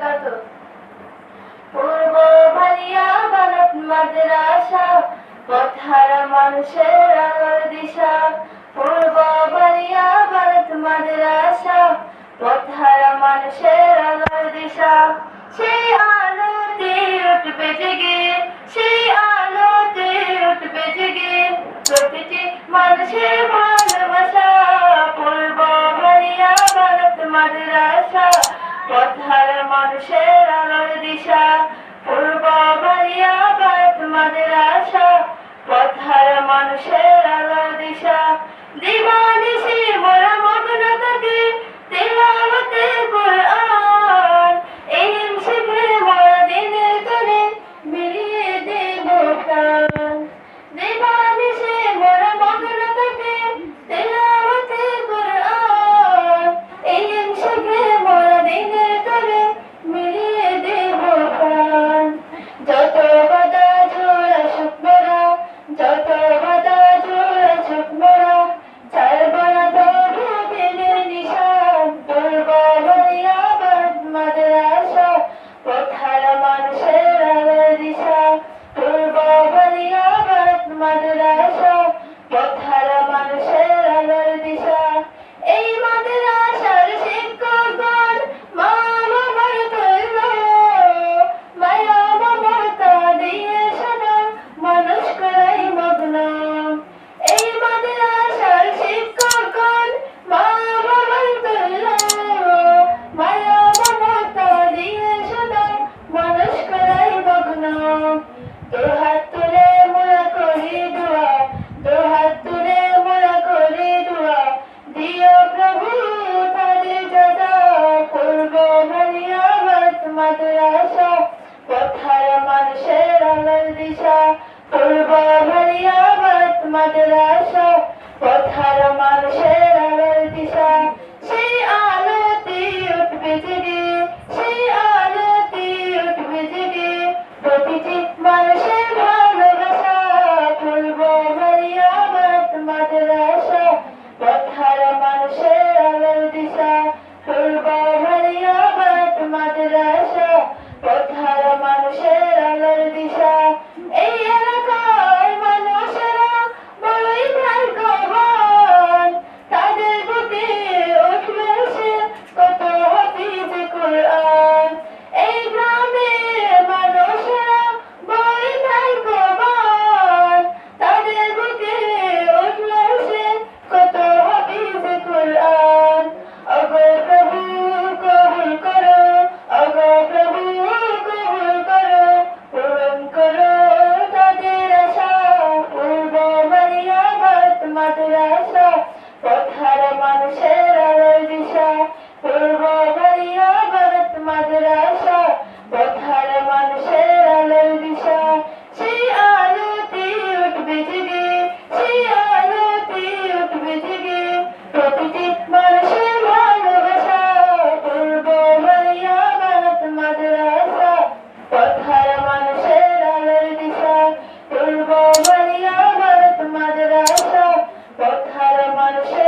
বারাকাতুহু পূর্ব ভালিয়া বালক মাদ্রাসা পথারা মানুষের আলোর দিশা। পূর্ব ভালিয়া বালক মাদ্রাসা পথারা মানুষের আলোর দিশা। সেই আলোতে উঠবে জেগে, সেই আলোতে উঠবে জেগে প্রতিটি মানুষের ভালোবাসা। পূর্ব ভালিয়া বালক মাদ্রাসা পথার মানুষের আলোর দিশা, পূর্ব ভালিয়া বালক মাদ্রাসা পথার মানুষের আলোর দিশা। দিবানিশি মোরা মগ্ন থাকে তিলাওয়াতে কোরআন ইলম শিখে মোরা দিনের তরে মিলিয়ে দেব প্রাণ। মানুষের আলোর দিশা পূর্ব ভালিয়াবাদ মাদ্রাসা। প্রতিটি মানুষের ভালোবাসা পূর্ব মাইয়া ভারত মাদ্রাসা পথার মানুষের আলোর দিশা মানুষের